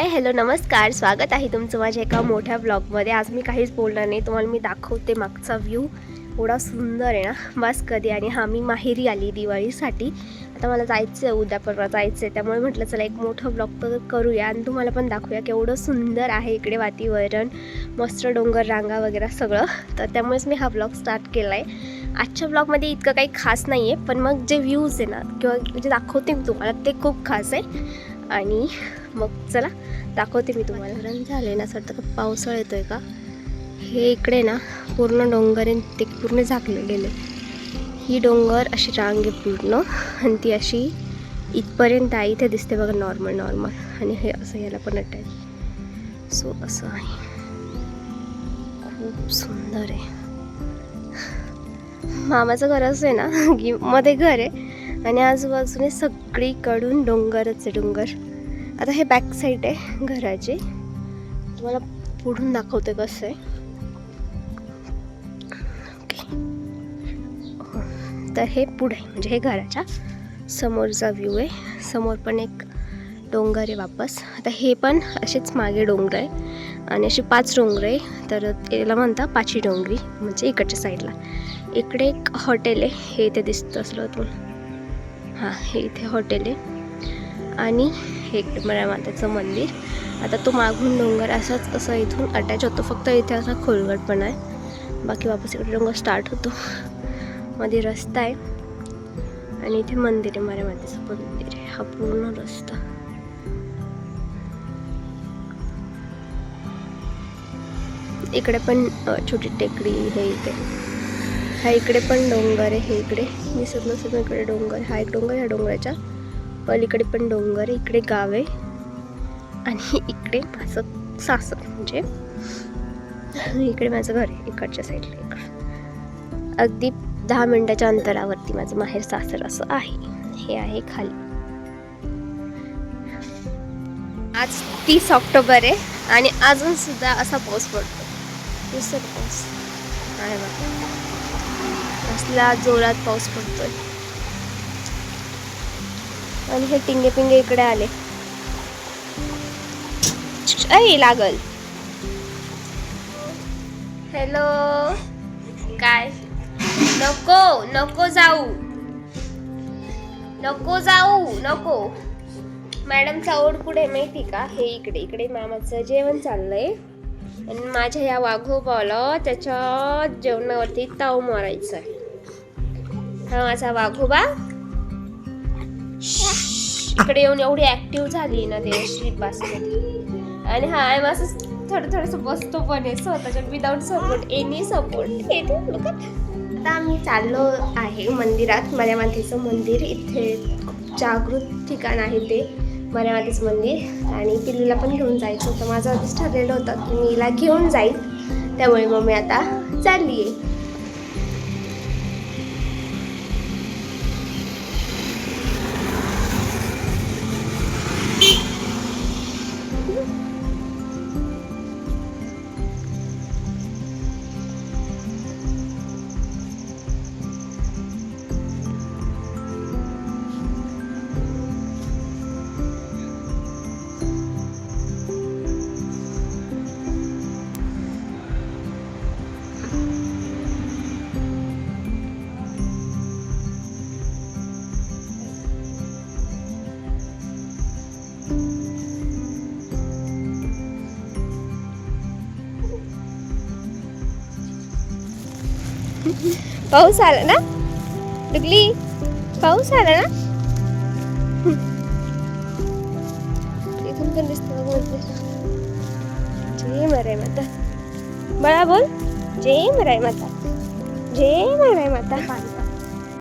Hi hello नमस्कार. स्वागत आहे तुमचं माझ्या एका मोठ्या ब्लॉगमध्ये. आज मी काहीच बोलणार नाही. तुम्हाला मी दाखवते मागचा व्ह्यू एवढा सुंदर आहे ना बस कधी. आणि हा मी माहेरी आली दिवाळीसाठी. आता मला जायचं आहे उद्या परवा जायचं आहे त्यामुळे म्हटलं चला एक मोठं ब्लॉग तर करूया. आणि तुम्हाला पण दाखवूया की एवढं सुंदर आहे इकडे वातावरण. मस्त डोंगर रांगा वगैरे सगळं. तर त्यामुळेच मी हा ब्लॉग स्टार्ट केला आहे आजच्या ब्लॉगमध्ये इतकं काही खास नाही आहे पण मग जे व्ह्यूज आहे ना किंवा जे दाखवते मी तुम्हाला ते खूप खास आहे. आणि मग चला दाखवते मी तुम्हाला. रन झाले ना असं वाटतं का पावसाळा आहे का? हे इकडे ना पूर्ण डोंगर आहे ते पूर्ण झाकलेले ही डोंगर अशी रांग आहे पूर्ण आणि ती अशी इथपर्यंत आहे इथे दिसते बघा नॉर्मल नॉर्मल आणि हे असं याला पण अटॅच. सो असं आहे. खूप सुंदर आहे. मामाचं घर असं आहे ना की मध्ये घर आहे. आणि आजूबाजूने सगळीकडून डोंगरच आहे डोंगर. आता हे बॅक साईड आहे घराची. तुम्हाला पुढून दाखवते कसं आहे. ओके तर हे पुढे म्हणजे हे घराच्या समोरचा व्ह्यू आहे. समोर पण एक डोंगर आहे वापस. आता हे पण असेच मागे डोंगर आहे. आणि अशी पाच डोंगर आहे. तर याला म्हणता पाची डोंगरी म्हणजे इकडच्या साईडला इकडे एक हॉटेल आहे. हे इथे दिसतं असलं तुम्हाला हां हे इथे हॉटेल आहे. आणि हे इकडे माताचं मातेचं मंदिर. आता तो मागून डोंगर असाच असं इथून अटॅच होतो. फक्त इथे असा खोलगट पण आहे. बाकी वापस इकडे डोंगर स्टार्ट होतो. मध्ये रस्ता आहे. आणि इथे मंदिर आहे मऱ्या मातेचं मंदिर आहे. हा पूर्ण रस्ता. इकडे पण छोटी टेकडी हे इथे. हा इकडे पण डोंगर आहे हे इकडे. दिसत नसत इकडे डोंगर हा एक डोंगर ह्या डोंगराच्या पलीकडे पण डोंगर आहे इकडे गाव आहे. आणि इकडे माझं सासर म्हणजे इकडे माझं घर आहे इकडच्या साईडला इकडं. अगदी दहा मिनिटाच्या अंतरावरती माझं माहेर सासर असं आहे. हे आहे खाली. आज तीस ऑक्टोबर आहे आणि अजून सुद्धा असा पाऊस पडतो. दुसरा पाऊस. आहे बघा असला जोरात पाऊस पडतोय. आणि हे टिंगे पिंगे इकडे आले. ऐ लागल. हॅलो काय? नको नको जाऊ. नको जाऊ नको. मॅडमचा ओढ कुठे माहिती का? हे इकडे इकडे मामाचं जेवण चाललंय. आणि माझ्या या वाघोबाला त्याच्या जेवणावरती ताव मारायचा आहे हा माझा वाघोबा इकडे येऊन एवढी ऍक्टिव्ह झाली ना ते स्ट्रीट बास्केट आणि हा आहे असं थोडं थोडंसं बसतो पण आहे स्वतःच्या विदाऊट सपोर्ट एनी सपोर्ट आता आम्ही चाललो आहे मंदिरात मर्या मातेचं मंदिर. इथे खूप जागृत ठिकाण आहे ते मर्या मातेचं मंदिर. आणि पिल्लूला पण घेऊन जायचं होतं. माझं आधीच ठरलेलं होतं की मी हिला घेऊन जाईल. त्यामुळे मग मी आता चालली आहे पाऊस आला ना? डुगली पाऊस आला ना? इथून पण दिसत बघ जय मराय माता. बळा बोल. जय मराय माता. जय मराय माता.